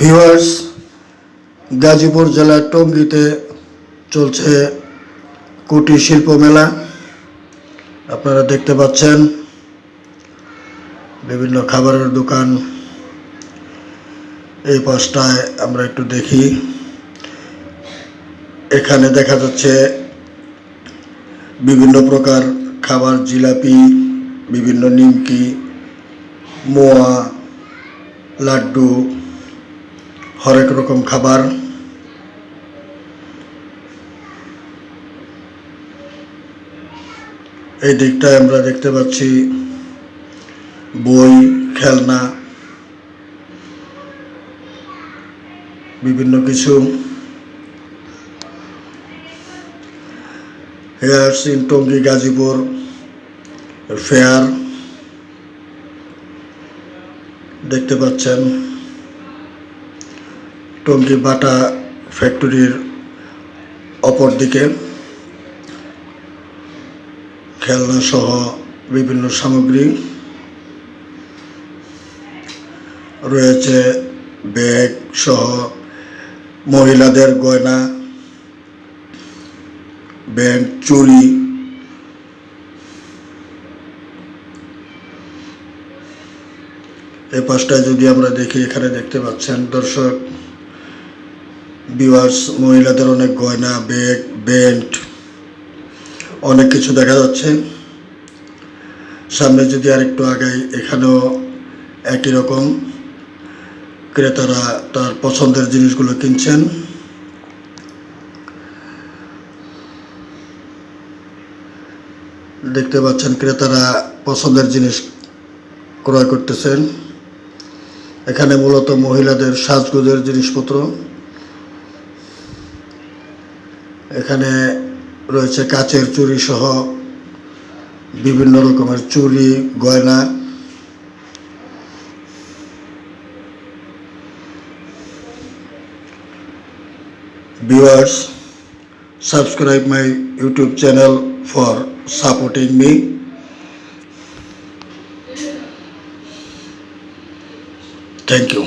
Viewers, Gazipur জেলার টঙ্গীতে চলছে কুটির শিল্প মেলা। আপনারা দেখতে পাচ্ছেন বিভিন্ন খাবারের দোকান। এই পাশটায় আমরা একটু দেখি। এখানে দেখা যাচ্ছে বিভিন্ন প্রকার খাবার, জিলাপি, বিভিন্ন নিমকি, মোয়া, লাড্ডু হরেক রকম খাবার। এই দিকটায় আমরা দেখতে পাচ্ছি বই, খেলনা, বিভিন্ন কিছু। Here's in Tongi Gazipur, fair. দেখতে পাচ্ছেন। টঙ্গী বাটা ফ্যাক্টরির অপর দিকে, খেলনা সহ বিভিন্ন সামগ্রী রয়েছে, ব্যাগ সহ মহিলাদের গয়না ব্যাগ চুরি এই পাশটায় যদি আমরা দেখি, এখানে দেখতে পাচ্ছেন দর্শক বিওয়ার্স মহিলাদের অনেক গয়না ব্যাগ বেল্ট অনেক কিছু দেখা যাচ্ছে। সামনে যদি আরেকটু আগাই, এখানেও একই রকম। ক্রেতারা তার পছন্দের জিনিসগুলো কিনছেন। দেখতে পাচ্ছেন ক্রেতারা পছন্দের জিনিস ক্রয় করতেছেন। এখানে মূলত মহিলাদের সাজগোজের জিনিসপত্র। এখানে রয়েছে কাচের চুরি সহ বিভিন্ন রকমের চুরি, গয়না। Viewers subscribe my YouTube channel for supporting me thank you